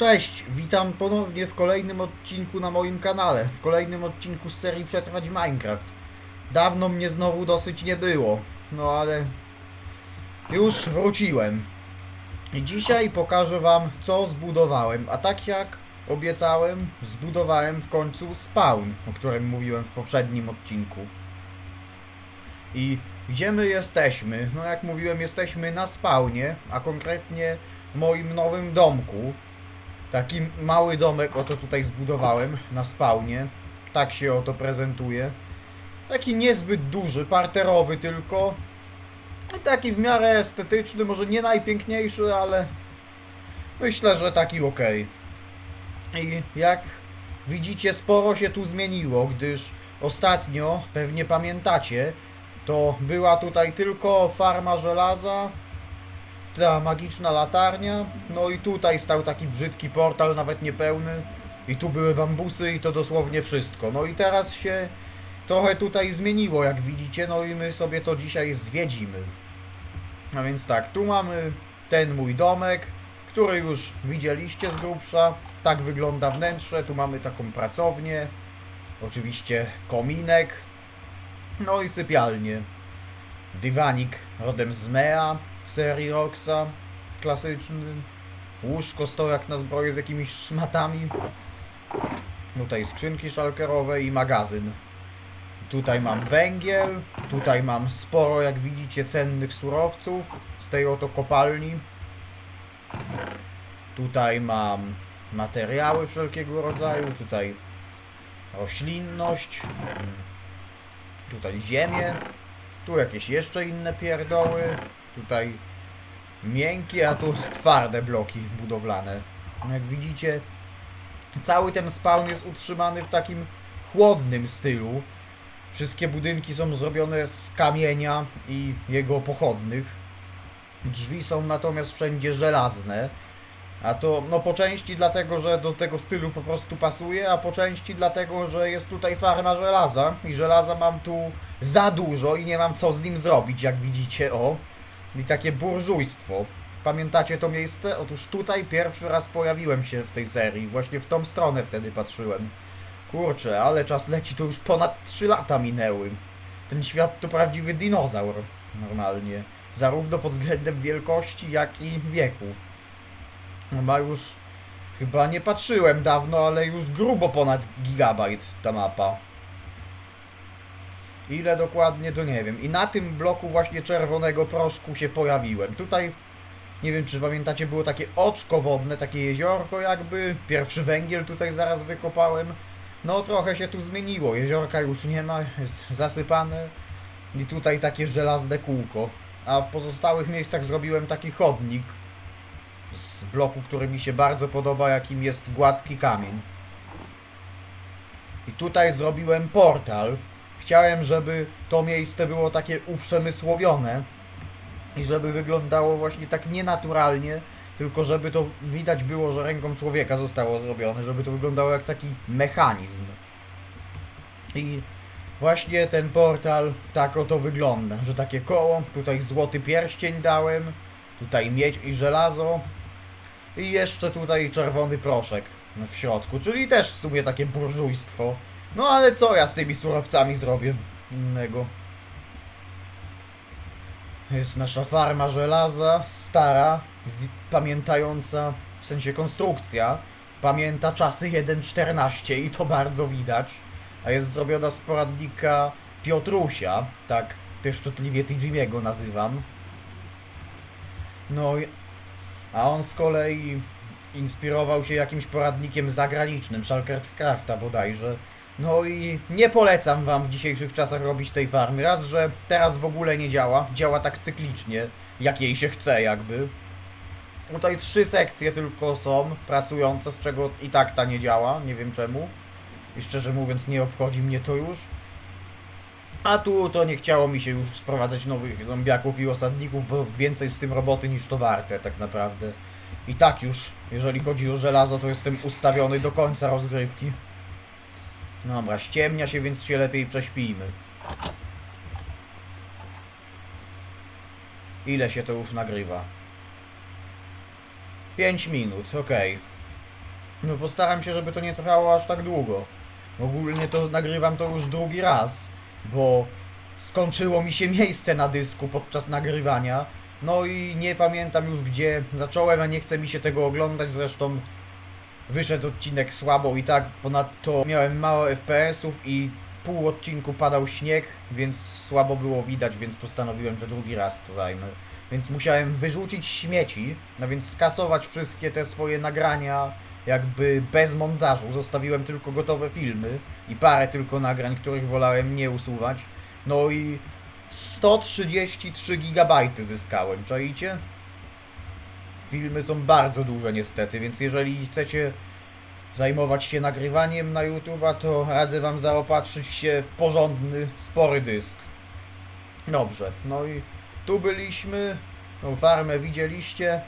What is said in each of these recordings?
Cześć, witam ponownie w kolejnym odcinku na moim kanale, w kolejnym odcinku z serii Przetrwać Minecraft. Dawno mnie znowu dosyć nie było, no ale już wróciłem. I dzisiaj pokażę wam co zbudowałem, a tak jak obiecałem, zbudowałem w końcu spawn, o którym mówiłem w poprzednim odcinku. I gdzie my jesteśmy? No jak mówiłem, jesteśmy na spawnie, a konkretnie moim nowym domku. Taki mały domek oto tutaj zbudowałem na spawnie. Tak się oto prezentuje. Taki niezbyt duży, parterowy tylko. Taki w miarę estetyczny, może nie najpiękniejszy, ale myślę, że taki ok. I jak widzicie, sporo się tu zmieniło, gdyż ostatnio, pewnie pamiętacie, to była tutaj tylko farma żelaza, ta magiczna latarnia, no i tutaj stał taki brzydki portal, nawet niepełny, i tu były bambusy i to dosłownie wszystko. No i teraz się trochę tutaj zmieniło, jak widzicie, no i my sobie to dzisiaj zwiedzimy. A więc tak, tu mamy ten mój domek, który już widzieliście z grubsza. Tak wygląda wnętrze, tu mamy taką pracownię, oczywiście kominek, no i sypialnię. Dywanik rodem z Mea, serii Roxa, klasyczny. Łóżko, stojak na zbroję z jakimiś szmatami. Tutaj skrzynki szalkerowe i magazyn. Tutaj mam węgiel, tutaj mam sporo, jak widzicie, cennych surowców z tej oto kopalni. Tutaj mam materiały wszelkiego rodzaju, tutaj roślinność, tutaj ziemię, tu jakieś jeszcze inne pierdoły, tutaj miękkie, a tu twarde bloki budowlane. Jak widzicie, cały ten spawn jest utrzymany w takim chłodnym stylu. Wszystkie budynki są zrobione z kamienia i jego pochodnych. Drzwi są natomiast wszędzie żelazne. A to no po części dlatego, że do tego stylu po prostu pasuje, a po części dlatego, że jest tutaj farma żelaza i żelaza mam tu za dużo i nie mam co z nim zrobić, jak widzicie, o. I takie burżujstwo. Pamiętacie to miejsce? Otóż tutaj pierwszy raz pojawiłem się w tej serii, właśnie w tą stronę wtedy patrzyłem. Kurczę, ale czas leci, to już ponad 3 lata minęły. Ten świat to prawdziwy dinozaur, normalnie. Zarówno pod względem wielkości, jak i wieku. Ma już... Chyba nie patrzyłem dawno, ale już grubo ponad gigabajt ta mapa. Ile dokładnie, to nie wiem. I na tym bloku właśnie czerwonego proszku się pojawiłem. Tutaj, nie wiem czy pamiętacie, było takie oczko wodne, takie jeziorko jakby. Pierwszy węgiel tutaj zaraz wykopałem. No trochę się tu zmieniło. Jeziorka już nie ma, jest zasypane. I tutaj takie żelazne kółko. A w pozostałych miejscach zrobiłem taki chodnik z bloku, który mi się bardzo podoba, jakim jest gładki kamień. I tutaj zrobiłem portal. Chciałem, żeby to miejsce było takie uprzemysłowione i żeby wyglądało właśnie tak nienaturalnie, tylko żeby to widać było, że ręką człowieka zostało zrobione, żeby to wyglądało jak taki mechanizm. I właśnie ten portal tak oto wygląda, że takie koło, tutaj złoty pierścień dałem, tutaj miedź i żelazo i jeszcze tutaj czerwony proszek w środku, czyli też w sumie takie burżujstwo. No ale co ja z tymi surowcami zrobię innego? Jest nasza farma żelaza, stara, pamiętająca, w sensie konstrukcja, pamięta czasy 1.14 i to bardzo widać. A jest zrobiona z poradnika Piotrusia, tak pieszczotliwie Tijimiego nazywam. No, a on z kolei inspirował się jakimś poradnikiem zagranicznym, Shulkercrafta bodajże. No i nie polecam wam w dzisiejszych czasach robić tej farmy. Raz, że teraz w ogóle nie działa. Działa tak cyklicznie, jak jej się chce jakby. Tutaj trzy sekcje tylko są pracujące, z czego i tak ta nie działa. Nie wiem czemu. I szczerze mówiąc nie obchodzi mnie to już. A tu to nie chciało mi się już sprowadzać nowych zombiaków i osadników, bo więcej z tym roboty niż to warte tak naprawdę. I tak już, jeżeli chodzi o żelazo, to jestem ustawiony do końca rozgrywki. Dobra, ściemnia się, więc się lepiej prześpijmy. Ile się to już nagrywa? 5 minut, okej. No postaram się, żeby to nie trwało aż tak długo. Ogólnie to nagrywam to już drugi raz, bo skończyło mi się miejsce na dysku podczas nagrywania. No i nie pamiętam już gdzie zacząłem, a nie chce mi się tego oglądać, zresztą wyszedł odcinek słabo i tak, ponadto miałem mało FPS-ów i pół odcinku padał śnieg, więc słabo było widać, więc postanowiłem, że drugi raz to zajmę. Więc musiałem wyrzucić śmieci, no więc skasować wszystkie te swoje nagrania jakby bez montażu. Zostawiłem tylko gotowe filmy i parę tylko nagrań, których wolałem nie usuwać. No i 133 GB zyskałem, czaicie? Filmy są bardzo duże niestety, więc jeżeli chcecie zajmować się nagrywaniem na YouTube'a, to radzę wam zaopatrzyć się w porządny, spory dysk. Dobrze, no i tu byliśmy, tą farmę widzieliście.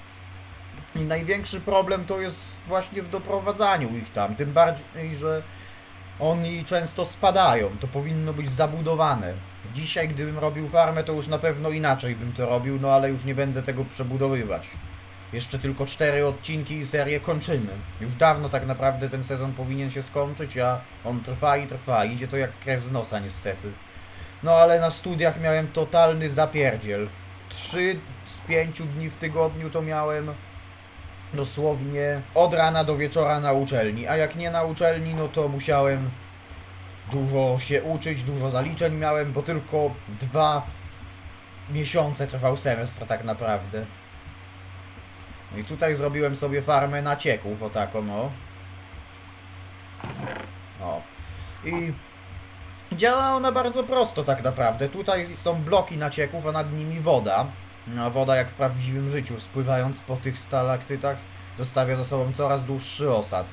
I największy problem to jest właśnie w doprowadzaniu ich tam, tym bardziej, że oni często spadają, to powinno być zabudowane. Dzisiaj, gdybym robił farmę, to już na pewno inaczej bym to robił, no ale już nie będę tego przebudowywać. Jeszcze tylko cztery odcinki i serię kończymy. Już dawno tak naprawdę ten sezon powinien się skończyć, a on trwa i trwa. Idzie to jak krew z nosa niestety. No ale na studiach miałem totalny zapierdziel. Trzy z pięciu dni w tygodniu to miałem dosłownie od rana do wieczora na uczelni, a jak nie na uczelni, no to musiałem dużo się uczyć, dużo zaliczeń miałem, bo tylko dwa miesiące trwał semestr tak naprawdę. No i tutaj zrobiłem sobie farmę nacieków, o taką no. O. I działa ona bardzo prosto tak naprawdę. Tutaj są bloki nacieków, a nad nimi woda. No, a woda jak w prawdziwym życiu, spływając po tych stalaktytach, zostawia za sobą coraz dłuższy osad.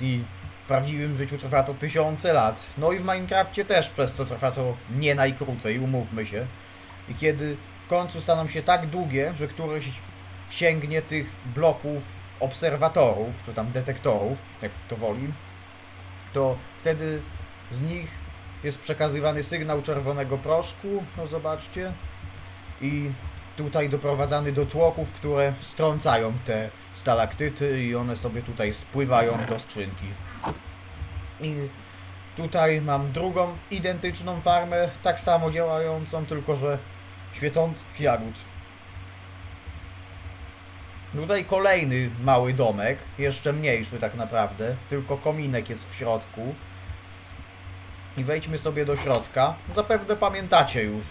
I w prawdziwym życiu trwa to tysiące lat. No i w Minecrafcie też, przez co trwa to nie najkrócej, umówmy się. I kiedy w końcu staną się tak długie, że któryś sięgnie tych bloków obserwatorów, czy tam detektorów, jak to woli, to wtedy z nich jest przekazywany sygnał czerwonego proszku, no zobaczcie, i tutaj doprowadzany do tłoków, które strącają te stalaktyty i one sobie tutaj spływają do skrzynki. I tutaj mam drugą identyczną farmę, tak samo działającą, tylko że świecących jagód. Tutaj kolejny mały domek, jeszcze mniejszy tak naprawdę, tylko kominek jest w środku. I wejdźmy sobie do środka. Zapewne pamiętacie już.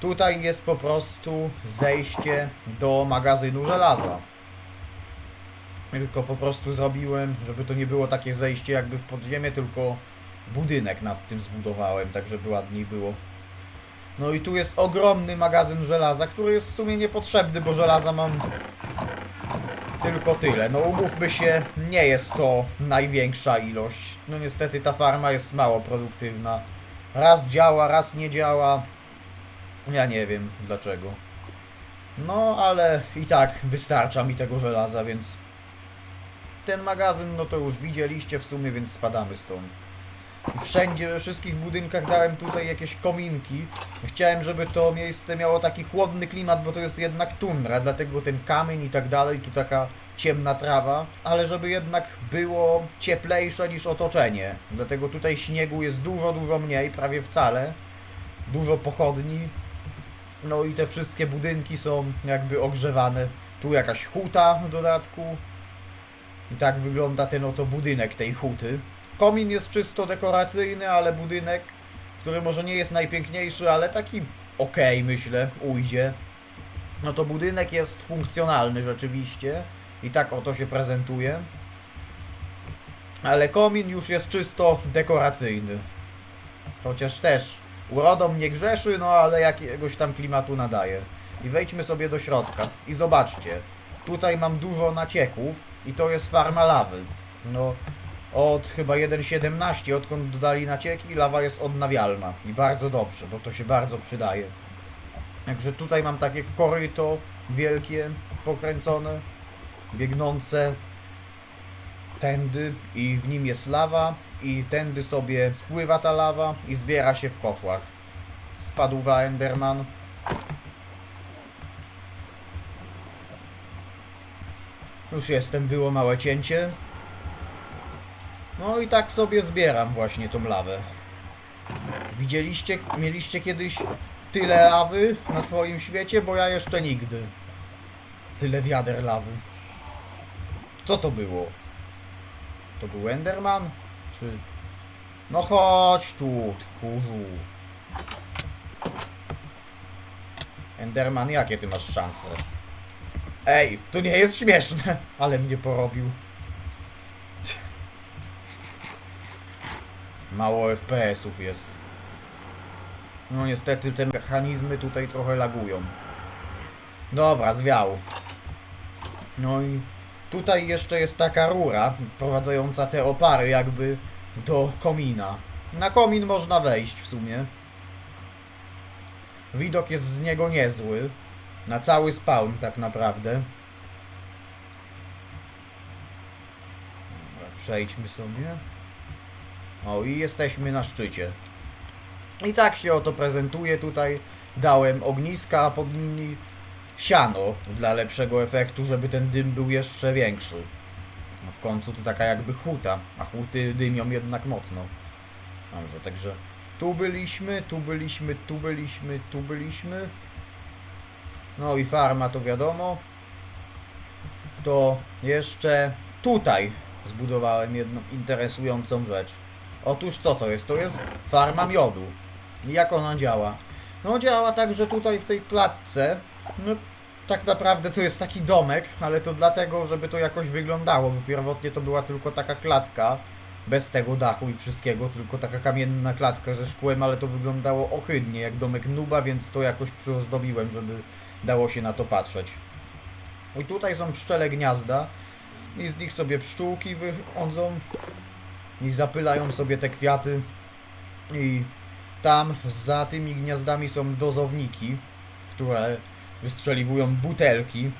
Tutaj jest po prostu zejście do magazynu żelaza. Tylko po prostu zrobiłem, żeby to nie było takie zejście jakby w podziemie, tylko budynek nad tym zbudowałem, tak żeby ładniej było. No i tu jest ogromny magazyn żelaza, który jest w sumie niepotrzebny, bo żelaza mam tylko tyle. No umówmy się, nie jest to największa ilość. No niestety ta farma jest mało produktywna. Raz działa, raz nie działa. Ja nie wiem dlaczego. No ale i tak wystarcza mi tego żelaza, więc ten magazyn no to już widzieliście w sumie, więc spadamy stąd. I wszędzie, we wszystkich budynkach dałem tutaj jakieś kominki. Chciałem, żeby to miejsce miało taki chłodny klimat, bo to jest jednak tundra, dlatego ten kamień i tak dalej, tu taka ciemna trawa, ale żeby jednak było cieplejsze niż otoczenie. Dlatego tutaj śniegu jest dużo, dużo mniej, prawie wcale. Dużo pochodni. No i te wszystkie budynki są jakby ogrzewane. Tu jakaś huta w dodatku. I tak wygląda ten oto budynek tej huty. Komin jest czysto dekoracyjny, ale budynek, który może nie jest najpiękniejszy, ale taki okej, myślę, ujdzie. No to budynek jest funkcjonalny rzeczywiście i tak oto się prezentuje. Ale komin już jest czysto dekoracyjny. Chociaż też urodą nie grzeszy, no ale jakiegoś tam klimatu nadaje. I wejdźmy sobie do środka i zobaczcie. Tutaj mam dużo nacieków i to jest farma lawy. No, od chyba 1.17, odkąd dodali nacieki, lawa jest odnawialna. I bardzo dobrze, bo to się bardzo przydaje. Także tutaj mam takie koryto wielkie, pokręcone, biegnące tędy i w nim jest lawa i tędy sobie spływa ta lawa i zbiera się w kotłach. Spadł Enderman. Już jestem, było małe cięcie. No i tak sobie zbieram właśnie tą lawę. Widzieliście, mieliście kiedyś tyle lawy na swoim świecie? Bo ja jeszcze nigdy. Tyle wiader lawy. Co to było? To był Enderman? Czy... No chodź tu, tchórzu. Enderman, jakie ty masz szanse? Ej, to nie jest śmieszne, ale mnie porobił. Mało FPS-ów jest. No niestety te mechanizmy tutaj trochę lagują. Dobra, zwiał. No i tutaj jeszcze jest taka rura prowadząca te opary jakby do komina. Na komin można wejść w sumie. Widok jest z niego niezły. Na cały spawn tak naprawdę. Przejdźmy sobie. O i jesteśmy na szczycie. I tak się oto prezentuje tutaj. Dałem ogniska, a pod nimi siano dla lepszego efektu, żeby ten dym był jeszcze większy. No w końcu to taka jakby huta, a huty dymią jednak mocno. Dobrze, także tu byliśmy, tu byliśmy, tu byliśmy, tu byliśmy. No i farma to wiadomo. To jeszcze tutaj zbudowałem jedną interesującą rzecz. Otóż co to jest? To jest farma miodu. Jak ona działa? No działa tak, że tutaj w tej klatce, no tak naprawdę to jest taki domek, ale to dlatego, żeby to jakoś wyglądało, bo pierwotnie to była tylko taka klatka, bez tego dachu i wszystkiego, tylko taka kamienna klatka ze szkłem, ale to wyglądało ohydnie, jak domek nuba, więc to jakoś przyozdobiłem, żeby dało się na to patrzeć. I tutaj są pszczele gniazda i z nich sobie pszczółki wychodzą i zapylają sobie te kwiaty i tam za tymi gniazdami są dozowniki, które wystrzeliwują butelki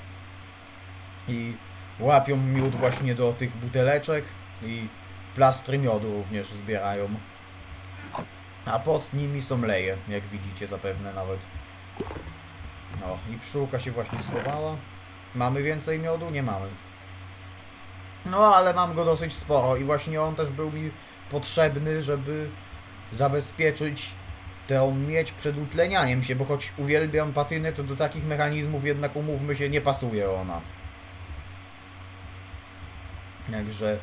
i łapią miód właśnie do tych buteleczek i plastry miodu również zbierają. A pod nimi są leje, jak widzicie zapewne nawet. No i pszczółka się właśnie schowała. Mamy więcej miodu? Nie mamy. No ale mam go dosyć sporo i właśnie on też był mi potrzebny, żeby zabezpieczyć tę miedź przed utlenianiem się, bo choć uwielbiam patynę, to do takich mechanizmów jednak umówmy się, nie pasuje ona. Także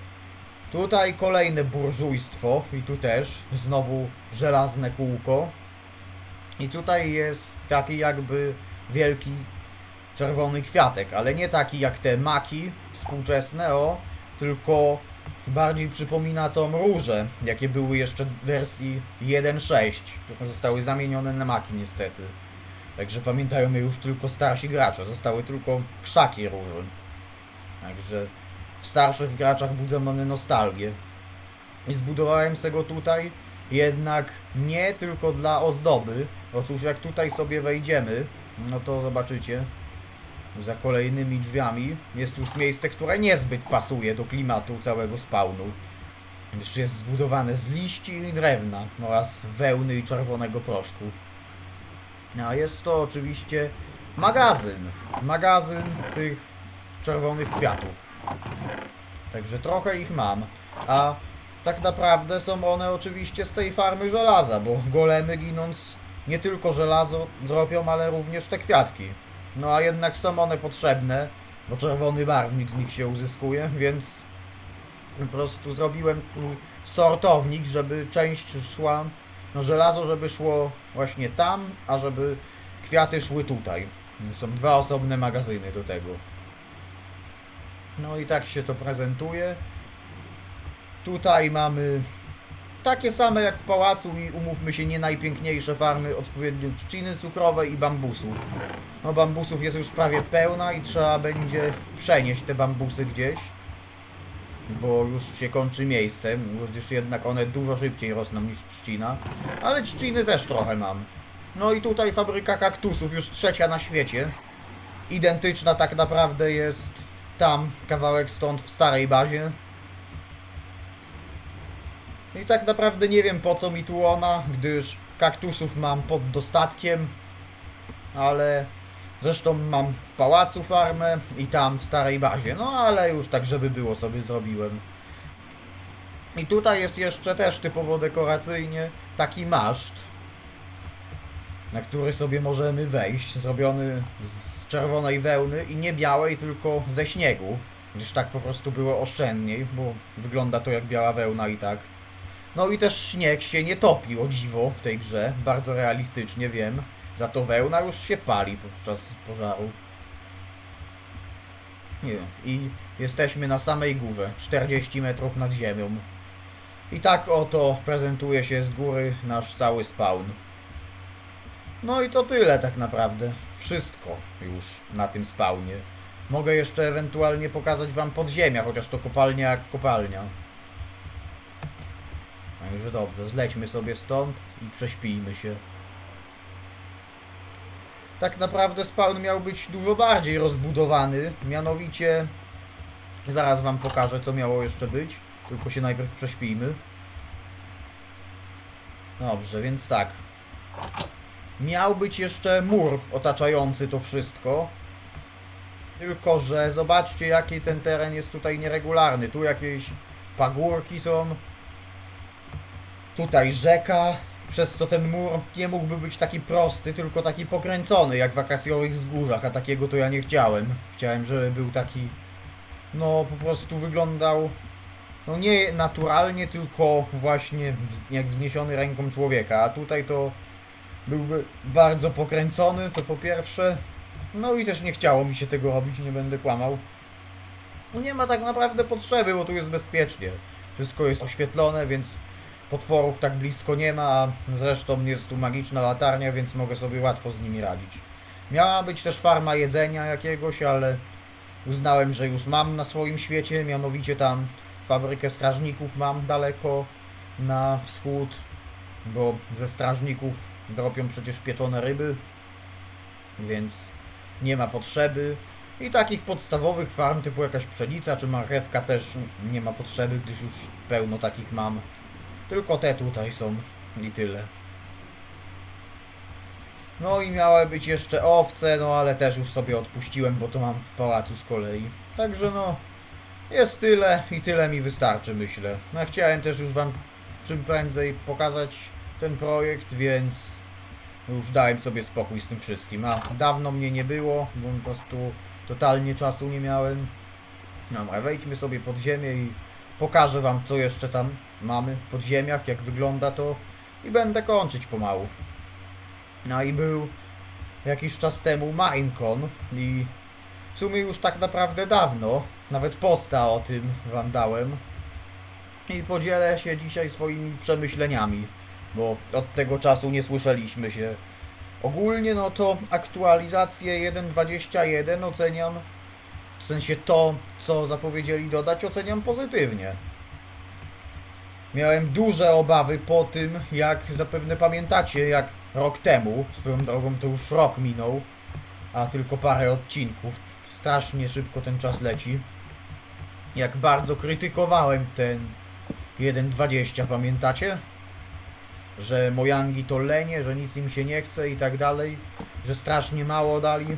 tutaj kolejne burżujstwo i tu też znowu żelazne kółko. I tutaj jest taki jakby wielki czerwony kwiatek, ale nie taki jak te maki współczesne, o, tylko bardziej przypomina tą różę, jakie były jeszcze w wersji 1.6, które zostały zamienione na maki niestety. Także pamiętają je już tylko starsi gracze, zostały tylko krzaki róży. Także w starszych graczach budzą one nostalgię. I zbudowałem se go tutaj, jednak nie tylko dla ozdoby. Otóż jak tutaj sobie wejdziemy, no to zobaczycie, za kolejnymi drzwiami jest już miejsce, które niezbyt pasuje do klimatu całego spawnu. Gdyż jest zbudowane z liści i drewna oraz wełny i czerwonego proszku. A jest to oczywiście magazyn. Magazyn tych czerwonych kwiatów. Także trochę ich mam. A tak naprawdę są one oczywiście z tej farmy żelaza, bo golemy ginąc nie tylko żelazo dropią, ale również te kwiatki. No a jednak są one potrzebne, bo czerwony barwnik z nich się uzyskuje, więc po prostu zrobiłem tu sortownik, żeby część szła, no żelazo, żeby szło właśnie tam, a żeby kwiaty szły tutaj. Są dwa osobne magazyny do tego. No i tak się to prezentuje. Tutaj mamy takie same jak w pałacu i umówmy się nie najpiękniejsze farmy, odpowiednio trzciny cukrowej i bambusów. No bambusów jest już prawie pełna i trzeba będzie przenieść te bambusy gdzieś. Bo już się kończy miejsce, gdyż jednak one dużo szybciej rosną niż trzcina. Ale trzciny też trochę mam. No i tutaj fabryka kaktusów, już trzecia na świecie. Identyczna tak naprawdę jest tam, kawałek stąd w starej bazie. I tak naprawdę nie wiem po co mi tu ona, gdyż kaktusów mam pod dostatkiem, ale Zresztą mam w pałacu farmę i tam w starej bazie, no ale już tak, żeby było sobie zrobiłem. I tutaj jest jeszcze też typowo dekoracyjnie taki maszt, na który sobie możemy wejść, zrobiony z czerwonej wełny i nie białej, tylko ze śniegu, gdyż tak po prostu było oszczędniej, bo wygląda to jak biała wełna i tak. No i też śnieg się nie topi, o dziwo, w tej grze, bardzo realistycznie wiem. Za to wełna już się pali podczas pożaru. Nie wiem. I jesteśmy na samej górze, 40 metrów nad ziemią. I tak oto prezentuje się z góry nasz cały spawn. No i to tyle tak naprawdę. Wszystko już na tym spawnie. Mogę jeszcze ewentualnie pokazać wam podziemia, chociaż to kopalnia jak kopalnia. Także dobrze, zlećmy sobie stąd i prześpijmy się. Tak naprawdę spawn miał być dużo bardziej rozbudowany, mianowicie zaraz wam pokażę co miało jeszcze być, tylko się najpierw prześpijmy. Dobrze, więc tak. Miał być jeszcze mur otaczający to wszystko. Tylko, że zobaczcie jaki ten teren jest tutaj nieregularny. Tu jakieś pagórki są. Tutaj rzeka, przez co ten mur nie mógłby być taki prosty, tylko taki pokręcony, jak w wakacjowych wzgórzach, a takiego to ja nie chciałem. Chciałem, żeby był taki, no po prostu wyglądał, no nie naturalnie, tylko właśnie jak wzniesiony ręką człowieka, a tutaj to byłby bardzo pokręcony, to po pierwsze, no i też nie chciało mi się tego robić, nie będę kłamał. No nie ma tak naprawdę potrzeby, bo tu jest bezpiecznie. Wszystko jest oświetlone, więc potworów tak blisko nie ma, a zresztą jest tu magiczna latarnia, więc mogę sobie łatwo z nimi radzić. Miała być też farma jedzenia jakiegoś, ale uznałem, że już mam na swoim świecie, mianowicie tam fabrykę strażników mam daleko na wschód, bo ze strażników dropią przecież pieczone ryby, więc nie ma potrzeby. I takich podstawowych farm typu jakaś pszenica czy marchewka też nie ma potrzeby, gdyż już pełno takich mam. Tylko te tutaj są i tyle. No i miały być jeszcze owce, no ale też już sobie odpuściłem, bo to mam w pałacu z kolei. Także no, jest tyle i tyle mi wystarczy, myślę. No chciałem też już wam czym prędzej pokazać ten projekt, więc już dałem sobie spokój z tym wszystkim. A dawno mnie nie było, bo po prostu totalnie czasu nie miałem. Dobra, wejdźmy sobie pod ziemię i pokażę wam co jeszcze tam mamy w podziemiach, jak wygląda to i będę kończyć pomału. No i był jakiś czas temu Minecon i w sumie już tak naprawdę dawno, nawet posta o tym wam dałem i podzielę się dzisiaj swoimi przemyśleniami, bo od tego czasu nie słyszeliśmy się. Ogólnie no to aktualizację 1.21 oceniam, w sensie to, co zapowiedzieli dodać, oceniam pozytywnie. Miałem duże obawy po tym, jak zapewne pamiętacie, jak rok temu, swoją drogą to już rok minął, a tylko parę odcinków, strasznie szybko ten czas leci. Jak bardzo krytykowałem ten 1.20, pamiętacie? Że Mojangi to lenie, że nic im się nie chce i tak dalej, że strasznie mało dali.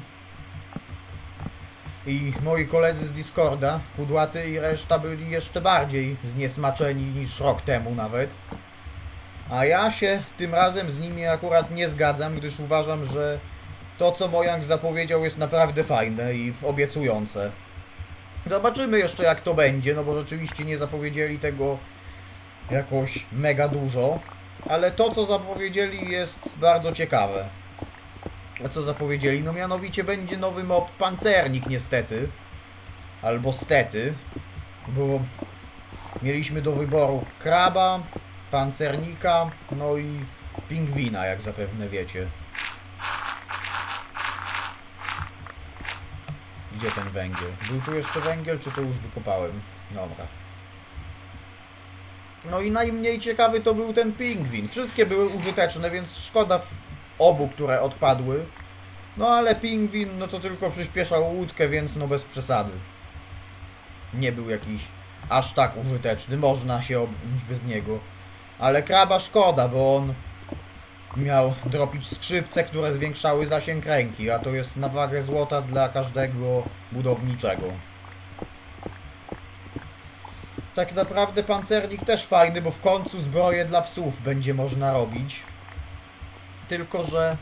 I moi koledzy z Discorda, Kudłaty i reszta byli jeszcze bardziej zniesmaczeni niż rok temu nawet. A ja się tym razem z nimi akurat nie zgadzam, gdyż uważam, że to co Mojang zapowiedział jest naprawdę fajne i obiecujące. Zobaczymy jeszcze jak to będzie, no bo rzeczywiście nie zapowiedzieli tego jakoś mega dużo, ale to co zapowiedzieli jest bardzo ciekawe. Co zapowiedzieli? No mianowicie będzie nowy mob pancernik niestety. Albo stety. Bo mieliśmy do wyboru kraba, pancernika, no i pingwina, jak zapewne wiecie. Gdzie ten węgiel? Był tu jeszcze węgiel, czy to już wykopałem? Dobra. No i najmniej ciekawy to był ten pingwin. Wszystkie były użyteczne, więc szkoda obu, które odpadły. No ale pingwin, no to tylko przyspieszał łódkę, więc no bez przesady. Nie był jakiś aż tak użyteczny, można się objąć bez niego. Ale kraba szkoda, bo on miał dropić skrzypce, które zwiększały zasięg ręki, a to jest na wagę złota dla każdego budowniczego. Tak naprawdę pancernik też fajny, bo w końcu zbroję dla psów będzie można robić. Tylko, że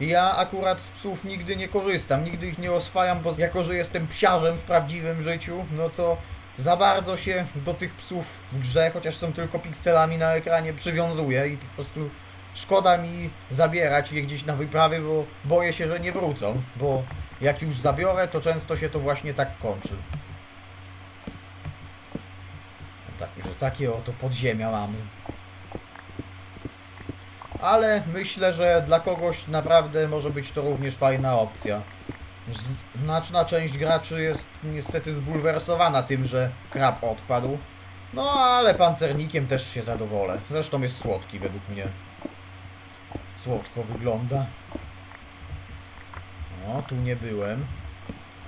ja akurat z psów nigdy nie korzystam, nigdy ich nie oswajam, bo jako, że jestem psiarzem w prawdziwym życiu, no to za bardzo się do tych psów w grze, chociaż są tylko pikselami na ekranie, przywiązuję i po prostu szkoda mi zabierać je gdzieś na wyprawy, bo boję się, że nie wrócą, bo jak już zabiorę, to często się to właśnie tak kończy. Także takie oto podziemia mamy. Ale myślę, że dla kogoś naprawdę może być to również fajna opcja. Znaczna część graczy jest niestety zbulwersowana tym, że krab odpadł. No ale pancernikiem też się zadowolę. Zresztą jest słodki według mnie. Słodko wygląda. O, tu nie byłem.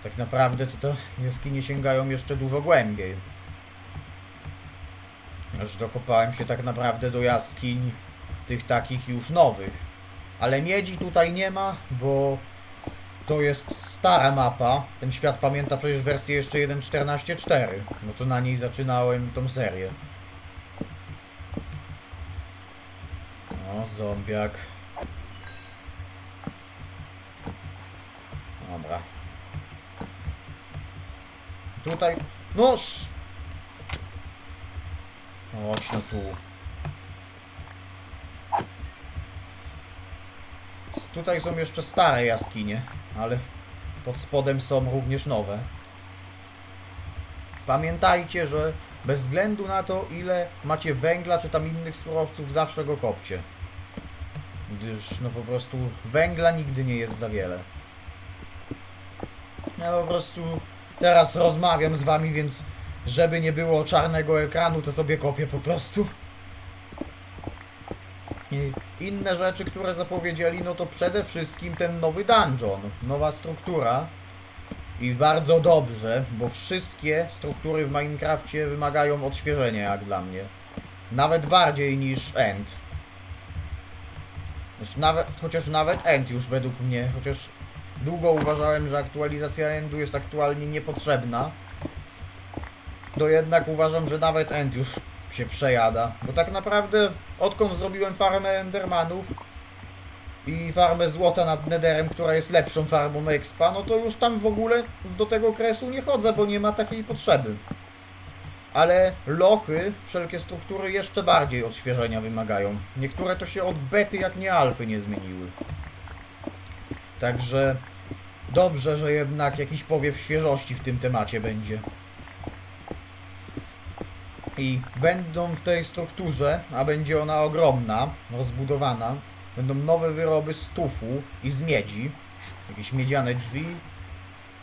Tak naprawdę to te jaskinie sięgają jeszcze dużo głębiej. Aż dokopałem się tak naprawdę do jaskiń tych takich już nowych. Ale miedzi tutaj nie ma, bo to jest stara mapa. Ten świat pamięta przecież wersję jeszcze 1.14.4. No to na niej zaczynałem tą serię. O, zombiak. Dobra. Tutaj... Noż! Chodź no tu. Tutaj są jeszcze stare jaskinie, ale pod spodem są również nowe. Pamiętajcie, że bez względu na to, ile macie węgla czy tam innych surowców, zawsze go kopcie. Gdyż, no po prostu, węgla nigdy nie jest za wiele. Ja po prostu teraz rozmawiam z wami, więc żeby nie było czarnego ekranu, to sobie kopię po prostu. I inne rzeczy, które zapowiedzieli, no to przede wszystkim ten nowy dungeon, nowa struktura. I bardzo dobrze, bo wszystkie struktury w Minecrafcie wymagają odświeżenia, jak dla mnie. Nawet bardziej niż End. Już nawet, chociaż nawet End już według mnie, chociaż długo uważałem, że aktualizacja Endu jest aktualnie niepotrzebna to jednak uważam, że nawet End już się przejada. Bo tak naprawdę, odkąd zrobiłem farmę Endermanów i farmę złota nad Netherem, która jest lepszą farmą Expa, no to już tam w ogóle do tego kresu nie chodzę, bo nie ma takiej potrzeby. Ale lochy, wszelkie struktury jeszcze bardziej odświeżenia wymagają. Niektóre to się od bety jak nie alfy nie zmieniły. Także dobrze, że jednak jakiś powiew świeżości w tym temacie będzie. I będą w tej strukturze, a będzie ona ogromna, rozbudowana, będą nowe wyroby z tufu i z miedzi. Jakieś miedziane drzwi,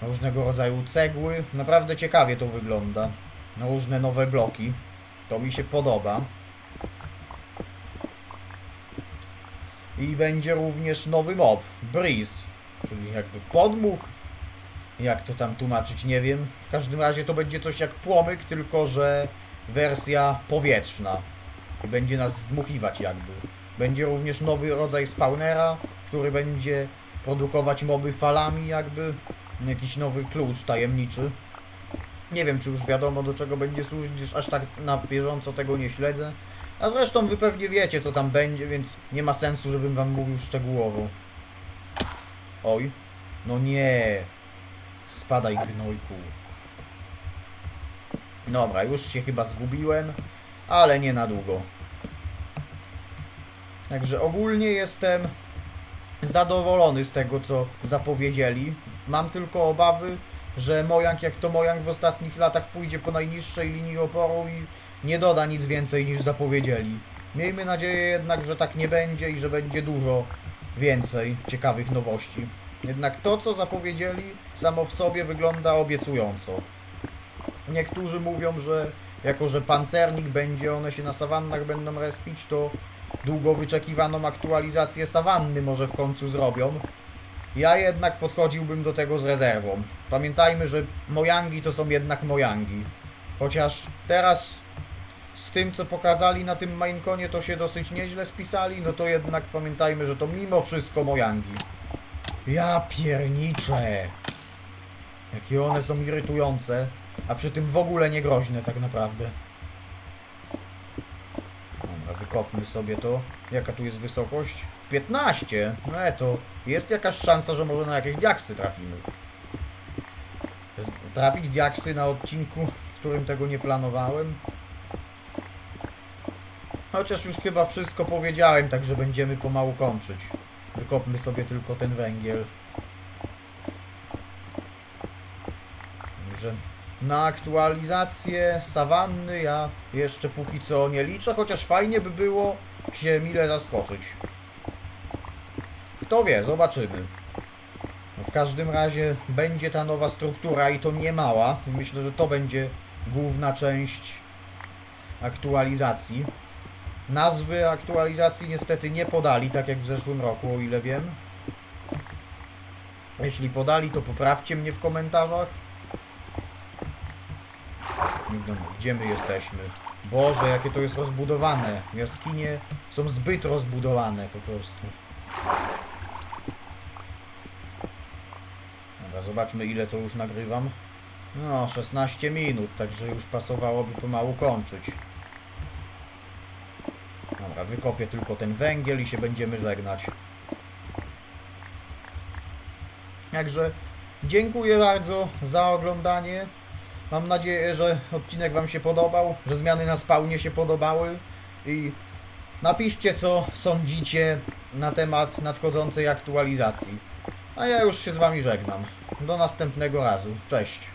różnego rodzaju cegły. Naprawdę ciekawie to wygląda. Różne nowe bloki. To mi się podoba. I będzie również nowy mob, Breeze, czyli jakby podmuch. Jak to tam tłumaczyć, nie wiem. W każdym razie to będzie coś jak płomyk, tylko że wersja powietrzna. Będzie nas zdmuchiwać jakby. Będzie również nowy rodzaj spawnera, który będzie produkować moby falami jakby. Jakiś nowy klucz tajemniczy. Nie wiem, czy już wiadomo do czego będzie służyć, gdyż aż tak na bieżąco tego nie śledzę. A zresztą wy pewnie wiecie co tam będzie, więc nie ma sensu, żebym wam mówił szczegółowo. Oj. No nie. Spadaj gnojku. Dobra, już się chyba zgubiłem, ale nie na długo. Także ogólnie jestem zadowolony z tego, co zapowiedzieli. Mam tylko obawy, że Mojang jak to Mojang w ostatnich latach pójdzie po najniższej linii oporu i nie doda nic więcej niż zapowiedzieli. Miejmy nadzieję jednak, że tak nie będzie i że będzie dużo więcej ciekawych nowości. Jednak to, co zapowiedzieli, samo w sobie wygląda obiecująco. Niektórzy mówią, że jako, że pancernik będzie, one się na sawannach będą respić, to długo wyczekiwaną aktualizację sawanny może w końcu zrobią. Ja jednak podchodziłbym do tego z rezerwą. Pamiętajmy, że mojangi to są jednak mojangi. Chociaż teraz z tym, co pokazali na tym Mineconie, to się dosyć nieźle spisali, no to jednak pamiętajmy, że to mimo wszystko Mojangi. Ja pierniczę! Jakie one są irytujące, a przy tym w ogóle nie groźne tak naprawdę. Dobra, wykopmy sobie to. Jaka tu jest wysokość? 15! No e, to jest jakaś szansa, że może na jakieś diaksy trafimy. Trafić diaksy na odcinku, w którym tego nie planowałem. Chociaż już chyba wszystko powiedziałem, także będziemy pomału kończyć. Wykopmy sobie tylko ten węgiel. Że na aktualizację sawanny ja jeszcze póki co nie liczę, chociaż fajnie by było się mile zaskoczyć. Kto wie, zobaczymy. No w każdym razie będzie ta nowa struktura i to nie mała. Myślę, że to będzie główna część aktualizacji. Nazwy aktualizacji niestety nie podali, tak jak w zeszłym roku, o ile wiem. Jeśli podali, to poprawcie mnie w komentarzach. Gdzie my jesteśmy? Boże, jakie to jest rozbudowane. Jaskinie są zbyt rozbudowane po prostu. Dobra, zobaczmy ile to już nagrywam. No, 16 minut, także już pasowałoby pomału kończyć. Dobra, wykopię tylko ten węgiel i się będziemy żegnać. Także dziękuję bardzo za oglądanie. Mam nadzieję, że odcinek Wam się podobał, że zmiany na spawnie się podobały i napiszcie co sądzicie na temat nadchodzącej aktualizacji. A ja już się z Wami żegnam. Do następnego razu. Cześć.